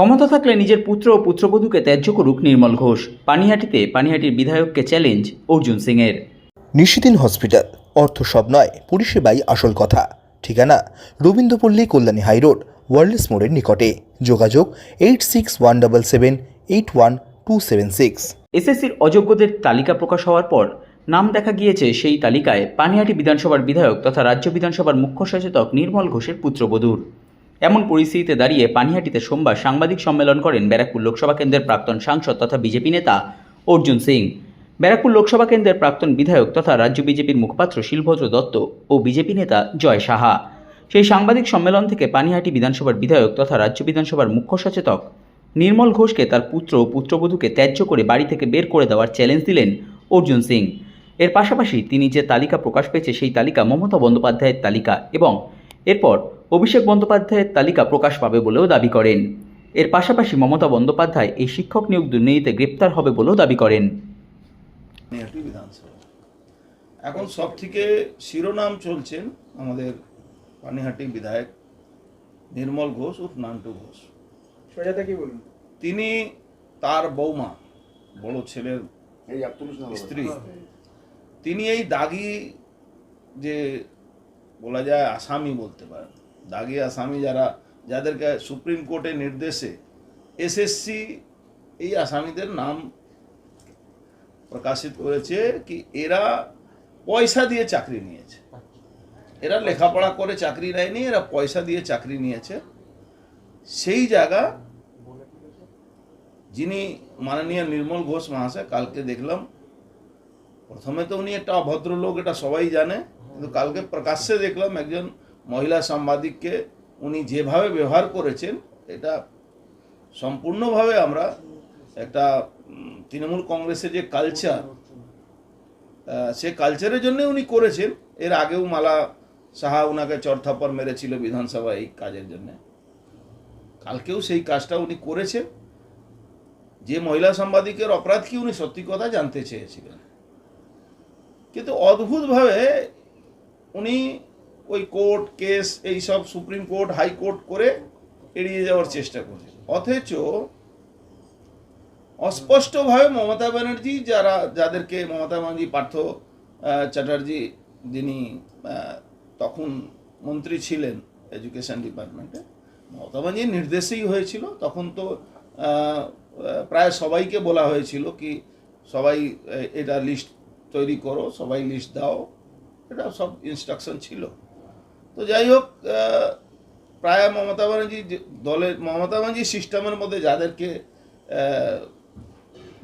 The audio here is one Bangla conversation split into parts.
ক্ষমতা থাকলে নিজের পুত্র ও পুত্রবধূকে ত্যায্য করুক নির্মল ঘোষ। পানিহাটিতে পানিহাটির বিধায়ককে চ্যালেঞ্জ অর্জুন সিংয়ের। নিশিদিন হসপিটাল অর্থ সব নয় পরিষেবাই আসল কথা। ঠিকানা রবীন্দ্রপল্লী কল্যাণী হাইরোড ওয়ার্ল্ডস মোড়ের নিকটে। যোগাযোগ eight six one double seven eight one two seven six এসএসসির অযোগ্যদের তালিকা প্রকাশ হওয়ার পর নাম দেখা গিয়েছে সেই তালিকায় পানিহাটি বিধানসভার বিধায়ক তথা রাজ্য বিধানসভার মুখ্য সচেতক নির্মল ঘোষের পুত্রবধূর। এমন পরিস্থিতিতে দাঁড়িয়ে পানিহাটিতে সোমবার সাংবাদিক সম্মেলন করেন ব্যারাকপুর লোকসভা কেন্দ্রের প্রাক্তন সাংসদ তথা বিজেপি নেতা অর্জুন সিং। ব্যারাকপুর লোকসভা কেন্দ্রের প্রাক্তন বিধায়ক তথা রাজ্য বিজেপির মুখপাত্র শিলভদ্র দত্ত ও বিজেপি নেতা জয় সাহা। সেই সাংবাদিক সম্মেলন থেকে পানিহাটি বিধানসভার বিধায়ক তথা রাজ্য বিধানসভার মুখ্য সচেতক নির্মল ঘোষকে তার পুত্র ও পুত্রবধূকে ত্যায্য করে বাড়ি থেকে বের করে দেওয়ার চ্যালেঞ্জ দিলেন অর্জুন সিং। এর পাশাপাশি তিনি যে তালিকা প্রকাশ পেয়েছে সেই তালিকা মমতা বন্দ্যোপাধ্যায়ের তালিকা এবং এরপর অভিষেক বন্দ্যোপাধ্যায়ের তালিকা প্রকাশ পাবে বলেও দাবি করেন। এর পাশাপাশি মমতা বন্দ্যোপাধ্যায় এই শিক্ষক নিয়োগ দুর্নীতিতে গ্রেপ্তার হবে বলেও দাবি করেন। বিধানসভা এখন সব থেকে শিরোনাম চলছেন আমাদের পানিহাটি বিধায়ক নির্মল ঘোষ ও নান্টু ঘোষ। সোজাতে কি বলুন? তিনি তার বৌমা বড় ছেলের স্ত্রী। তিনি এই দাগি যে বলা যায় আসামি বলতে পারেন দাগি আসামি যারা, যাদেরকে সুপ্রিম কোর্টের নির্দেশে এসএসসি এই আসামিদের নাম প্রকাশিত করেছে কি এরা পয়সা দিয়ে চাকরি নিয়েছে। এরা লেখাপড়া করে চাকরি নেয়নি, এরা পয়সা দিয়ে চাকরি নিয়েছে। সেই জায়গা যিনি মাননীয় নির্মল ঘোষ মহাশয়, কালকে দেখলাম। প্রথমে তো উনি একটা অভদ্র লোক এটা সবাই জানে। কিন্তু কালকে প্রকাশ্যে দেখলাম একজন মহিলা সাংবাদিককে উনি যেভাবে ব্যবহার করেছেন, এটা সম্পূর্ণভাবে আমরা একটা তৃণমূল কংগ্রেসের যে কালচার সে কালচারের জন্য উনি করেছেন। এর আগেও মালা সাহা ওনাকে চরথাপর মেরেছিল বিধানসভা এই কাজের জন্য। কালকেও সেই কাজটা উনি করেছেন। যে মহিলা সাংবাদিকের অপরাধ কি উনি সত্যি কথা জানতে চেয়েছিলেন? কিন্তু অদ্ভুতভাবে উনি ওই কোর্ট কেস, এই সব সুপ্রিম কোর্ট হাইকোর্ট করে এড়িয়ে যাওয়ার চেষ্টা করছেন অথচ অস্পষ্টভাবে মমতা ব্যানার্জি যারা, যাদেরকে মমতা ব্যানার্জি, পার্থ চ্যাটার্জি যিনি তখন মন্ত্রী ছিলেন এডুকেশন ডিপার্টমেন্টে, মমতা ব্যানার্জির নির্দেশেই হয়েছিল। তখন তো প্রায় সবাইকে বলা হয়েছিল কি, সবাই এটা লিস্ট তৈরি করো, সবাই লিস্ট দাও। এটা সব ইনস্ট্রাকশন ছিল। তো যাই হোক প্রায় মমতা ব্যানার্জি দলের, মমতা ব্যানার্জি সিস্টেমের মধ্যে যাদেরকে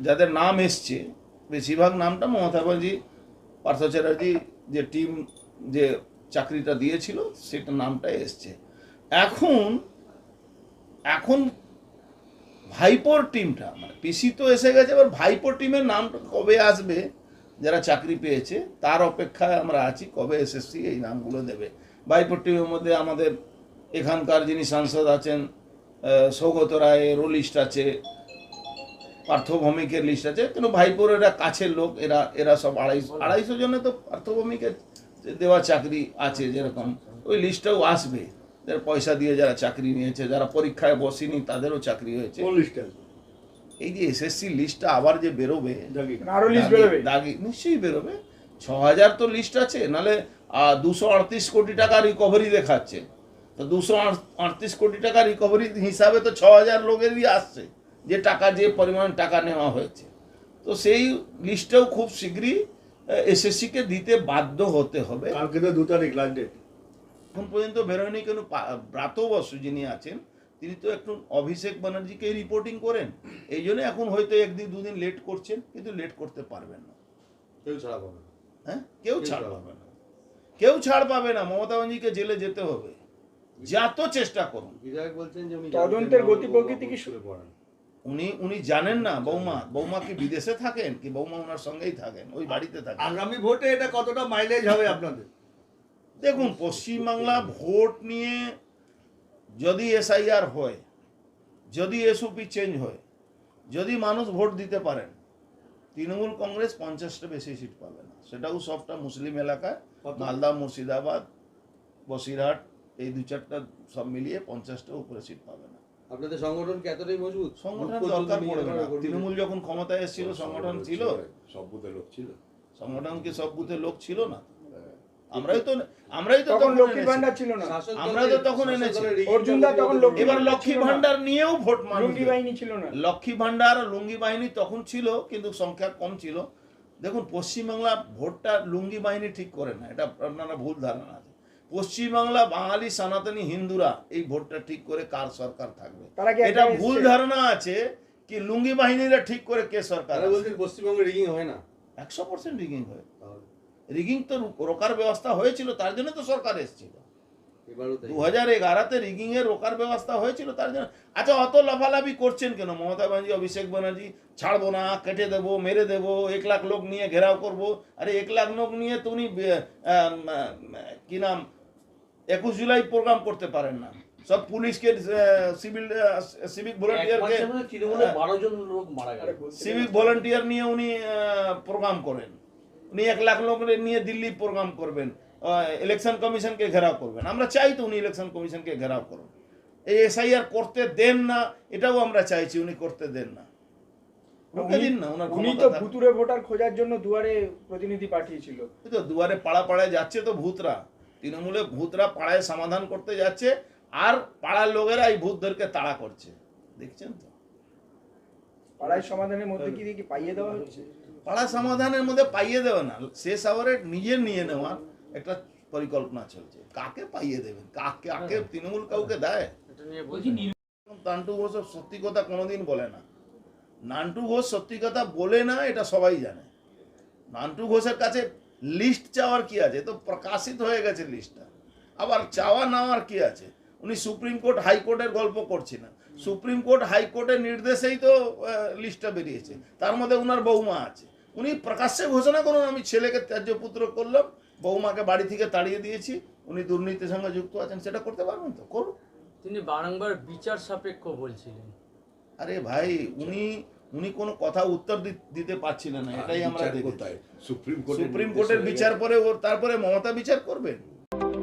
যাদের নাম এসছে, বেশিরভাগ নামটা মমতা ব্যানার্জি, পার্থ চ্যাটার্জি যে টিম যে চাকরিটা দিয়েছিল, সেটা নামটা এসছে। এখন এখন ভাইপোর টিমটা মানে পিসি তো এসে গেছে, এবার ভাইপোর টিমের নামটা কবে আসবে যারা চাকরি পেয়েছে, তার অপেক্ষায় আমরা আছি, কবে এসএসসি এই নামগুলো দেবে। ভাইপোর টিমের মধ্যে আমাদের এখানকার যিনি সাংসদ আছেন সৌগত রায়েরও লিস্ট আছে, পার্থভৌমিকের লিস্ট আছে, কিন্তু ভাইপোর এরা কাছের লোক, এরা এরা সব আড়াইশো আড়াইশো জনে তো পার্থভৌমিকের দেওয়া চাকরি আছে যেরকম। ওই লিস্টটাও আসবে। যারা পয়সা দিয়ে যারা চাকরি নিয়েছে, যারা পরীক্ষায় বসেনি, তাদেরও চাকরি হয়েছে। এই যে এসএসসি লিস্টটা আবার যে বেরোবে আরও লিস্ট দাগি- বেরোবে? দাগি নিশ্চয়ই বেরোবে। ছ হাজার তো লিস্ট আছে নালে দুশো আটত্রিশ কোটি টাকা রিকভারি দেখাচ্ছে। তো দুশো আটত্রিশ কোটি টাকা রিকভারি হিসাবে তো ছ হাজার লোকেরই আসছে যে টাকা যে পরিমাণ টাকা নেওয়া হয়েছে। তো সেই লিস্টটাও খুব শীঘ্রই এসএসসিকে দিতে বাধ্য হতে হবে। কালকে তো দু তারিখ লাস্ট ডেট এখন পর্যন্ত বেরোয়নি কেন পা- যিনি আছেন তিনি তো একটু অভিষেক ব্যানার্জিকে রিপোর্টিং করেন। এই জন্য এখন হয়তো একদিন দুদিন লেট করছেন কিন্তু লেট করতে পারবেন না। কেউ ছাড়া পাবে না। হ্যাঁ? কেউ ছাড় পাবে না। কেউ ছাড় পাবে না। মমতা ব্যানার্জিকে জেলে যেতে হবে। যত চেষ্টা করুন। বিধায়ক বলছেন যে উনি তদন্তের গতি প্রকৃতি কি শুরু করেন উনি উনি জানেন না বৌমা। বৌমা কি বিদেশে থাকেন কি বৌমা ওনার সঙ্গেই থাকেন? ওই বাড়িতে থাকেন। আগামী ভোটে এটা কতটা মাইলেজ হবে আপনাদের? দেখুন পশ্চিমবাংলা ভোট নিয়ে যদি এসআইআর হয় যদি এসওপি চেঞ্জ হয় যদি মানুষ ভোট দিতে পারেন তৃণমূল কংগ্রেস পঞ্চাশটা বেশি সিট পাবে না। সেটাও সবটা মুসলিম এলাকায় মালদা মুর্শিদাবাদ বসিরহাট এই দু চারটা সব মিলিয়ে পঞ্চাশটা উপরে সিট পাবে না। আপনাদের সংগঠন কি এতটাই মজবুত? সংগঠন দরকার পড়বে না। তৃণমূল যখন ক্ষমতায় এসেছিল সংগঠন ছিল সব বুথে লোক ছিল। সংগঠন কি সব বুথে লোক ছিল না? আমরাই তো আমরাই তো তখন তখন লক্ষ্মী ভান্ডার ছিল না। আমরা তো তখন এনেছি। অর্জুন দা তখন লক্ষ্মী এবার লক্ষ্মী ভান্ডার নিয়েও ভোট মানুষ লুঙ্গি বাহিনী ছিল না। লক্ষ্মী ভান্ডার লুঙ্গি বাহিনী তখন ছিল কিন্তু সংখ্যা কম ছিল। দেখুন পশ্চিমবাংলা ভোটটা লুঙ্গি বাহিনী ঠিক করে না এটা আপনারা ভুল ধারণা আছে। পশ্চিমবাংলা বাঙালি সনাতনী হিন্দুরা এই ভোটটা ঠিক করে কার সরকার থাকবে? এটা ভুল ধারণা আছে কি লুঙ্গি বাহিনীরা ঠিক করে কে সরকার পশ্চিমবঙ্গে রিগিং হয় না। একশো পার্সেন্ট রিগিং হয়। রিগিং তো রোকার ব্যবস্থা হয়েছিল তার জন্য তো সরকার এসেছিল। দু হাজার এগারোতে রিগিং এর রোকার ব্যবস্থা হয়েছিল তার জন্য আচ্ছা অত লাফালাফি করছেন কেন? মমতা ব্যানার্জি অভিষেক ব্যানার্জি ছাড়বো না কেটে দেবো মেরে দেবো এক লাখ লোক নিয়ে ঘেরাও করব। আরে এক লাখ লোক নিয়ে তো উনি কি নাম? একুশ জুলাই প্রোগ্রাম করতে পারেন না। সব পুলিশকে সিভিল সিভিক ভলেন্টিয়ারকে বারো জন লোক মারা গেল। সিভিক ভলেন্টিয়ার নিয়ে উনি প্রোগ্রাম করেন। উনি এক লাখ লোক নিয়ে দিল্লি প্রোগ্রাম করবেন ইলেকশন কমিশনকে ঘেরাও করবেন। আমরা চাই তো উনি ইলেকশন কমিশনকে ঘেরাও করুন এই এসআইআর করতে দেন না এটাও আমরা চাইছি উনি করতে দেন না। দিন না ওনার উনি তো ভুতুরে ভোটার খোঁজার জন্য দুয়ারে প্রতিনিধি পাঠিয়েছিল। তো দুয়ারে পাড়া পাড়ায় যাচ্ছে তো ভূতরা। তৃণমূলে ভূতরা পাড়ায় সমাধান করতে যাচ্ছে আর পাড়ার লোকেরা এই ভূতদেরকে তাড়া করছে। দেখছেন তো? পাড়ায় সমাধানের মধ্যে কি পাইয়ে দেওয়া হচ্ছে? পাড়া সমাধানের মধ্যে পাইয়ে দেবে না। শেষ আওয়ারে নিজে নিয়ে নেওয়ার একটা পরিকল্পনা চলছে। কাকে পাইয়ে দেবেন? কাকে কাকে তৃণমূল কাউকে দেয়? নান্টু ঘোষ সত্যি কথা কোনোদিন বলে না। নান্টু ঘোষ সত্যি কথা বলে না এটা সবাই জানে। নান্টু ঘোষের কাছে লিস্ট চাওয়ার কি আছে? এ তো প্রকাশিত হয়ে গেছে লিস্টটা। আবার চাওয়া নেওয়ার কি আছে? উনি সুপ্রিম কোর্ট হাইকোর্টের গল্প করছি না সুপ্রিম কোর্ট হাইকোর্টের নির্দেশেই তো লিস্টটা বেরিয়েছে। তার মধ্যে ওনার বৌমা আছে। উনি প্রকাশ্যে ঘোষণা করুন আমি ছেলেকে ত্যায্য পুত্র করলাম বৌমাকে বাড়ি থেকে তাড়িয়ে দিয়েছি উনি দুর্নীতির সঙ্গে যুক্ত আছেন সেটা করতে পারবেন তো করুন। তিনি বারংবার বিচার সাপেক্ষ বলছিলেন। আরে ভাই উনি উনি কোনো কথা উত্তর দি- দিতে পারছিলেন না এটাই আমরা সুপ্রিম কোর্টের সুপ্রিম নির্দেশ কোর্টের বিচার পরে ওর তারপরে মমতা বিচার করবেন?